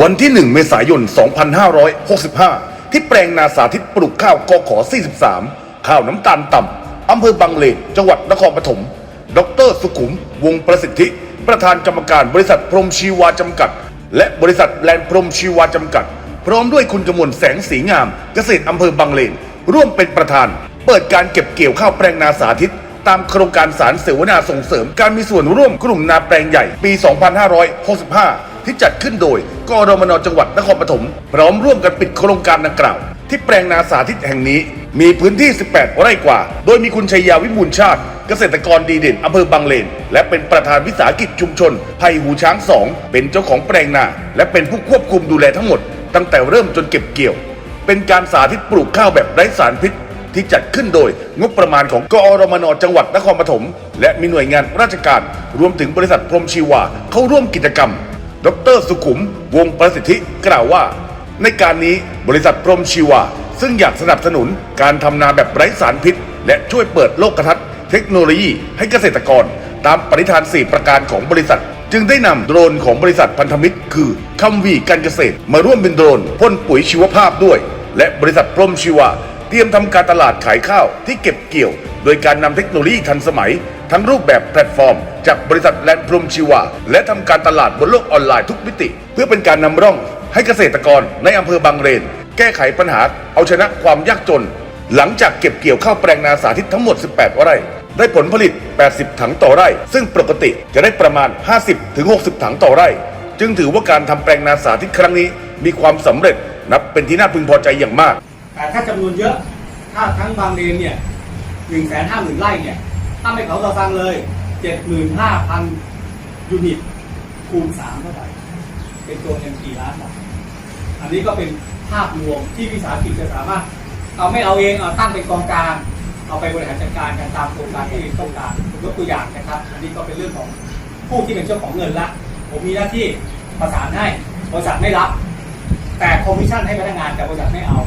วันที่ 1 เมษายน 2565 ที่แปลงนาสาธิตปลูกข้าวกขอ 43 ข้าวน้ำตาลต่ำอำเภอบางเลน จังหวัดนครปฐม ดร สุขุม วงประสิทธิ ประธานกรรมการบริษัทพรมชีวาจำกัด และบริษัทแลนพรมชีวาจำกัด พร้อมด้วยคุณกมลแสงสีงาม เกษตรอำเภอบางเลน ร่วมเป็นประธาน เปิดการเก็บเกี่ยวข้าวแปลงนาสาธิต ตามโครงการสารเสวนาส่งเสริม การมีส่วนร่วมกลุ่มนาแปลงใหญ่ปี 2565 ที่จัดขึ้นโดยกรมนจังหวัดนครปฐมพร้อมร่วมกันปิดโครงการดังกล่าว ที่แปลงนาสาธิตแห่งนี้ มีพื้นที่ 18 ไร่กว่า โดยมีคุณชัยยาวิบูลชาติ เกษตรกรดีเด่นอำเภอบางเลน และเป็นประธานวิสาหกิจชุมชนไผ่หูช้างสองเป็นเจ้าของแปลงนา และเป็นผู้ควบคุมดูแลทั้งหมด ตั้งแต่เริ่มจนเก็บเกี่ยว เป็นการสาธิตปลูกข้าวแบบไร้สารพิษที่จัดขึ้นโดยงบประมาณของกอรมนจังหวัดนครปฐมและมีหน่วยงานราชการ รวมถึงบริษัทพรมชีวาเข้าร่วมกิจกรรม ดรสุขุม วงประสิทธิกล่าวว่า ในการนี้บริษัทพรมชีวา ซึ่งอยากสนับสนุนการทำนาแบบไร้สารพิษ และช่วยเปิดโลกทัศน์เทคโนโลยีให้เกษตรกร ตามปณิธาน 4 ประการของบริษัท จึงได้นำโดรนของบริษัทพันธมิตร คือคัมวีการเกษตร มาร่วมเป็นโดรนพ่นปุ๋ยชีวภาพด้วย และบริษัทพรมชีวา เตรียมทำการตลาดขายข้าวที่เก็บเกี่ยว โดยการนำเทคโนโลยีทันสมัย ทั้งรูปแบบแพลตฟอร์ม จากบริษัทแลนด์พรมชีวา และทำการตลาดบนโลกออนไลน์ทุกมิติ เพื่อเป็นการนำร่องให้เกษตรกรในอำเภอบางเลน แก้ไขปัญหาเอาชนะความยากจน หลังจากเก็บเกี่ยวข้าวแปลงนาสาธิตทั้งหมด 18 ไร่ ได้ผลผลิต 80 ถังต่อไร่ ซึ่งปกติจะได้ประมาณ 50-60 ถังต่อไร่ จึงถือว่าการทำแปลงนาสาธิตครั้งนี้ มีความสำเร็จนับเป็นที่น่าพึงพอใจอย่างมาก แต่ถ้าจำนวนเยอะถ้าทั้งบางเลนเนี่ยหนึ่งแสนห้าหมื่นไร่เนี่ยถ้าไม่เผาตะซังเลยเจ็ดหมื่นห้าพันยูนิตคูณสามเท่าไหร่เป็นตัวเงินกี่ล้านบาทอันนี้ก็เป็นภาพรวมที่วิสาหกิจจะสามารถเอาไม่เอาเองเอาตั้งเป็นกองกลางเอาไปบริหารจัดการกันตามโครงการที่ต้องการผมยกตัวอย่างนะครับ อันนี้ก็เป็นเรื่องของผู้ที่เป็นเจ้าของเงินละผมมีหน้าที่ประสานให้บริษัทไม่รับ แต่คอมมิชชั่นให้พนักงานแต่บริษัทไม่เอา